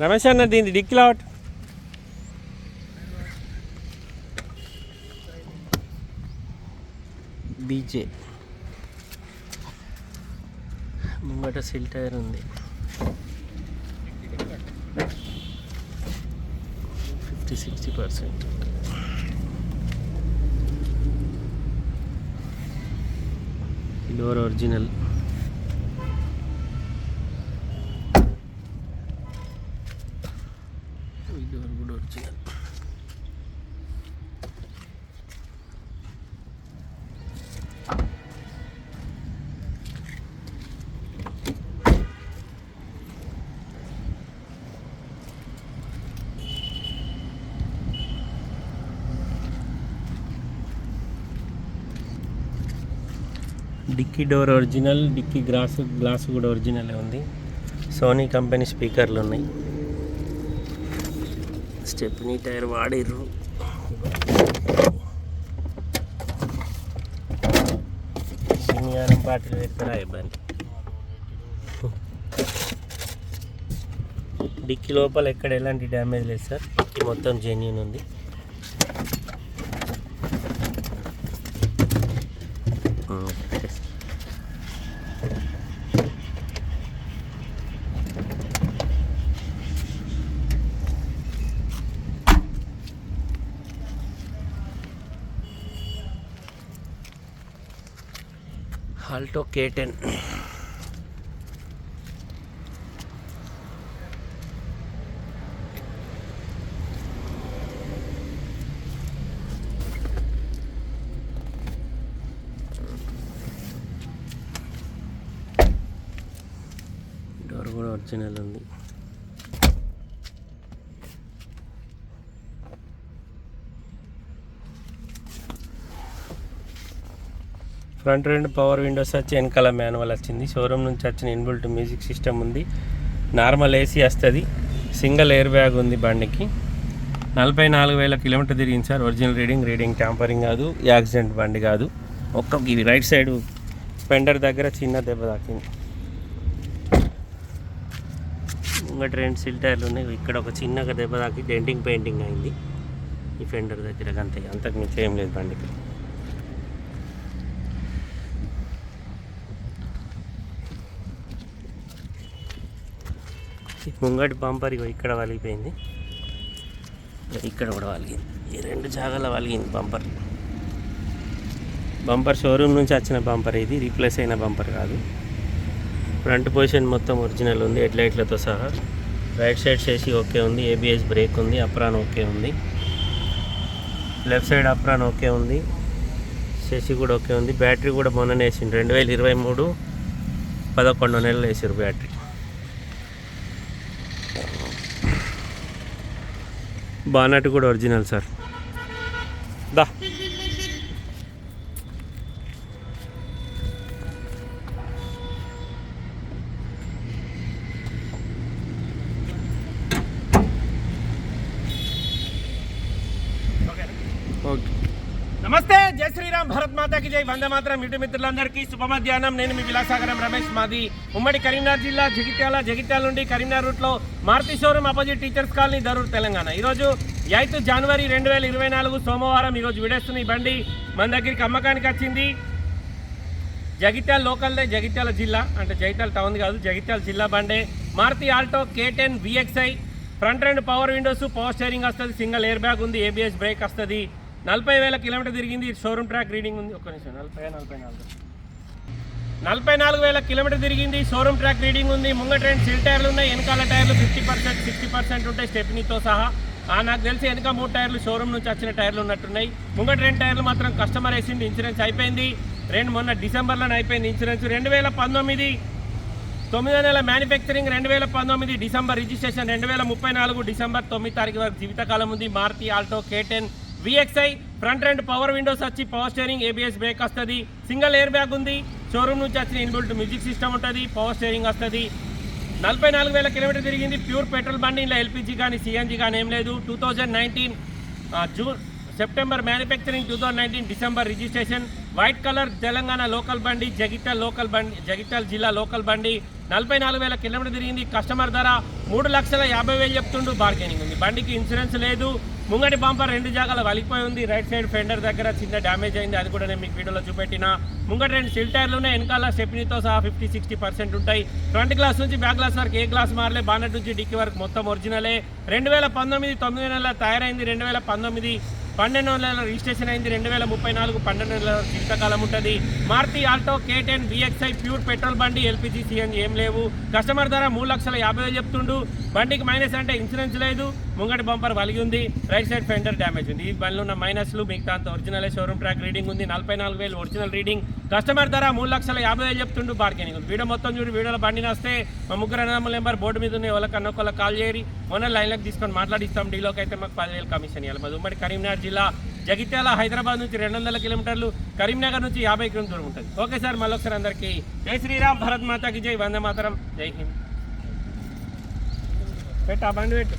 రమేష్ అన్న దీన్ని డిక్కిలో అవుట్ బీజే ముంగట సిల్ టైర్ ఉంది. Fifty sixty percent door original ఈ డోర్ కూడా original dicky door original dicky glass glass కూడా ఒరిజినల్ ఉంది. సోనీ కంపెనీ స్పీకర్లు ఉన్నాయి. స్టెప్నీ టైర్ వాడిర్రు. శనివారం పాటలు పెడతారా ఇబ్బంది డిక్కీ లోపల ఎక్కడ ఎలాంటి డ్యామేజ్ లేదు సార్. డిక్కీ మొత్తం జెన్యున్ ఉంది. Okay. Alto K ten. Door కూడా ఒరిజినల్ ఉంది. ఫ్రంట్ రెండు పవర్ విండోస్ వచ్చి వెనకాల మాన్యువల్ వచ్చింది. షోరూమ్ నుంచి వచ్చిన ఇన్బుల్ట్ మ్యూజిక్ సిస్టమ్ ఉంది. నార్మల్ ఏసీ వస్తుంది. సింగిల్ ఎయిర్ బ్యాగ్ ఉంది బండికి. నలభై నాలుగు వేల కిలోమీటర్ తిరిగింది sir. Original reading reading tampering కాదు యాక్సిడెంట్ బండి కాదు. ఒక్క ఇది రైట్ సైడ్ స్పెండర్ దగ్గర చిన్న దెబ్బ తాకింది. ఇంకా రెండు సిల్ టైర్లు ఉన్నాయి. ఇక్కడ ఒక చిన్నగా దెబ్బ తాకి డెంటింగ్ పెయింటింగ్ అయింది. ఈ ఫెండర్ దగ్గర అంతే. అంతకు మించి ఏం లేదు బండికి. ముంగటి బంపర్ ఇగో ఇక్కడ వలిగిపోయింది. ఇక్కడ కూడా వలిగింది. ఈ రెండు జాగాల వలిగింది బంపర్. బంపర్ షోరూమ్ నుంచి వచ్చిన బంపర్ ఇది రీప్లేస్ అయిన బంపర్ కాదు. ఫ్రంట్ పొజిషన్ మొత్తం ఒరిజినల్ ఉంది హెడ్లైట్లతో సహా. రైట్ సైడ్ చేసి ఓకే ఉంది ఏబిఎస్ బ్రేక్ ఉంది అప్రాన్ ఓకే ఉంది. లెఫ్ట్ సైడ్ అప్రాన్ ఓకే ఉంది చేసి కూడా ఓకే ఉంది. బ్యాటరీ కూడా మొన్ననే వేసిండు రెండు వేల ఇరవై మూడు పదకొండు నెలలు వేసారు బ్యాటరీ. బానట్ కూడా ఒరిజినల్ సార్. దా. ఓకే. నమస్తే జై శ్రీరామ్ భరత్ మాతాకి జై. వందే మాత్రం ఇటు మిత్రులందరికీ శుభ మధ్యాహ్నం నేను మీ విలాసాగరం రమేష్ మాది ఉమ్మడి కరీంనగర్ జిల్లా జగిత్యాల జగిత్యాల నుండి కరీంనగర్ రూట్లో Maruti showroom opposite teachers colony Darur Telangana. ఈరోజు ఎయిత్ జనవరి రెండు వేల ఇరవై నాలుగు సోమవారం ఈరోజు విడేస్తున్న ఈ బండి మన దగ్గరికి అమ్మకానికి వచ్చింది. జగిత్యాల లోకల్దే జగిత్యాల జిల్లా. అంటే జగిత్యాల టౌన్ కాదు జగిత్యాల జిల్లా బండే. Maruti Alto K ten VXI. Front రెండు పవర్ విండోస్ పవర్ స్టేరింగ్ వస్తుంది సింగిల్ ఎయిర్ బ్యాగ్ ఉంది ఏబిఎస్ బ్రేక్ వస్తుంది. నలభై వేల కిలోమీటర్ తిరిగింది షోరూమ్ ట్రాక్ రీడింగ్ ఉంది. ఒక్క నిమిషం నలభై నలభై నాలుగు. నలభై నాలుగు వేల కిలోమీటర్ తిరిగింది. షోరూమ్ ట్రాక్ రీడింగ్ ఉంది. ముంగట రెండు సిల్ టైర్లు ఉన్నాయి. వెనకాల టైర్లు ఫిఫ్టీ పర్సెంట్ సిక్స్టీ పర్సెంట్ ఉంటాయి స్టెప్నీతో సహా. ఆ నాకు తెలిసి వెనక మూడు టైర్లు షోరూమ్ నుంచి వచ్చిన టైర్లు ఉన్నట్టున్నాయి. ముంగట రెండు టైర్లు మాత్రం కస్టమర్ వేసింది ఇన్సూరెన్స్ అయిపోయింది. రెండు మొన్న డిసెంబర్లోనే అయిపోయింది ఇన్సూరెన్స్. రెండు వేల పంతొమ్మిది తొమ్మిదో నెల మ్యానుఫ్యాక్చరింగ్ రెండు వేల పంతొమ్మిది డిసెంబర్ రిజిస్ట్రేషన్ రెండు వేల ముప్పై నాలుగు డిసెంబర్ తొమ్మిది తారీఖు వరకు జీవితకాలం ఉంది. Maruti Alto K ten VXI front రెండు పవర్ విండోస్ వచ్చి పవర్ స్టీరింగ్ ఏబిఎస్ బ్రేక్ వస్తుంది. సింగిల్ ఎయిర్ బ్యాగ్ ఉంది. షోరూమ్ నుంచి వచ్చిన ఇన్బుల్ట్ మ్యూజిక్ సిస్టమ్ ఉంటుంది పవర్ స్టేరింగ్ వస్తుంది. నలభై నాలుగు వేల కిలోమీటర్ తిరిగింది ప్యూర్ పెట్రోల్ బండి ఇలా ఎల్పిజి కానీ సిఎన్జి కానీ ఏం లేదు. Two thousand nineteen June September manufacturing two thousand nineteen December registration white colour Telangana local బండి జగిత్యాల లోకల్ బండి జగిత్యాల జిల్లా లోకల్ బండి. నలభై నాలుగు వేల కిలోమీటర్ తిరిగింది. కస్టమర్ ధర మూడు లక్షల యాభై వేలు చెప్తుండు. బార్గెనింగ్ ఉంది. బండికి ఇన్సూరెన్స్ లేదు. ముంగటి బంపర్ రెండు జాగాల వలిగిపోయి ఉంది. రైట్ సైడ్ ఫెండర్ దగ్గర చిన్న డ్యామేజ్ అయింది. అది కూడా నేను మీకు వీడియోలో చూపెట్టిన. ముంగటి రెండు సిల్ టైర్లు ఉన్నాయి వెనకాల స్టెప్నీతో సహా ఫిఫ్టీ సిక్స్టీ పర్సెంట్ ఉంటాయి. ఫ్రంట్ గ్లాస్ నుంచి బ్యాక్ గ్లాస్ వరకు ఏ గ్లాస్ మారలే. బాన్నట్ నుంచి డిక్కీ వరకు మొత్తం ఒరిజినలే రెండు వేల పంతొమ్మిది తొమ్మిది నెలల తయారైంది. రెండు వేల పంతొమ్మిది పన్నెండు నెలల రిజిస్ట్రేషన్ అయింది. రెండు వేల ముప్పై నాలుగు పన్నెండు నెలల జీవితకాలం ఉంటుంది. Maruti Alto K ten BXI pure petrol బండి ఎల్పిజి సిఎన్ ఏం లేవు. కస్టమర్ ధర మూడు లక్షల యాభై వేలు చెప్తుండు. బండికి మైనస్ అంటే ఇన్సూరెన్స్ లేదు. ముంగటి బంపర్ వలిగి ఉంది. రైట్ సైడ్ ఫెండర్ డ్యామేజ్ ఉంది. ఈ బండ్లో ఉన్న మైనస్లు మిగతా అంత ఒరిజినల్ షోరూమ్ ట్రాక్ రీడింగ్ ఉంది. నలభై నాలుగు వేలు ఒరిజినల్ రీడింగ్ కస్టమర్ ధర మూడు లక్షల యాభై వేలు చెప్తుండు బార్గెనింగ్ ఉంది. వీడియో మొత్తం చూడు వీడియోలో బండి వస్తే మా ముగ్గురు అన్నదమ్ముల నెంబర్ బోర్డు మీద ఉన్న వాళ్ళకన్నా ఒకళ్ళ కాల్ చేయరి మొన్న లైన్లోకి తీసుకొని మాట్లాడిస్తాం. డీలోకి అయితే మాకు పదివేలు కమిషన్ ఇవ్వాలి మాది ఉమ్మడి కరీంనగర్ జిల్లా. జగిత్యాల హైదరాబాద్ నుంచి రెండు వందల కిలోమీటర్లు. కరీంనగర్ నుంచి యాభై కిలోమీటర్లు దూరం ఉంటుంది. ఓకే సార్ మళ్ళీ ఒకసారి అందరికీ జై శ్రీరామ్. భరత్ మాతాకి జై. వందే మాతరం. జై హింద్. పెట్టా బండి పెట్టు.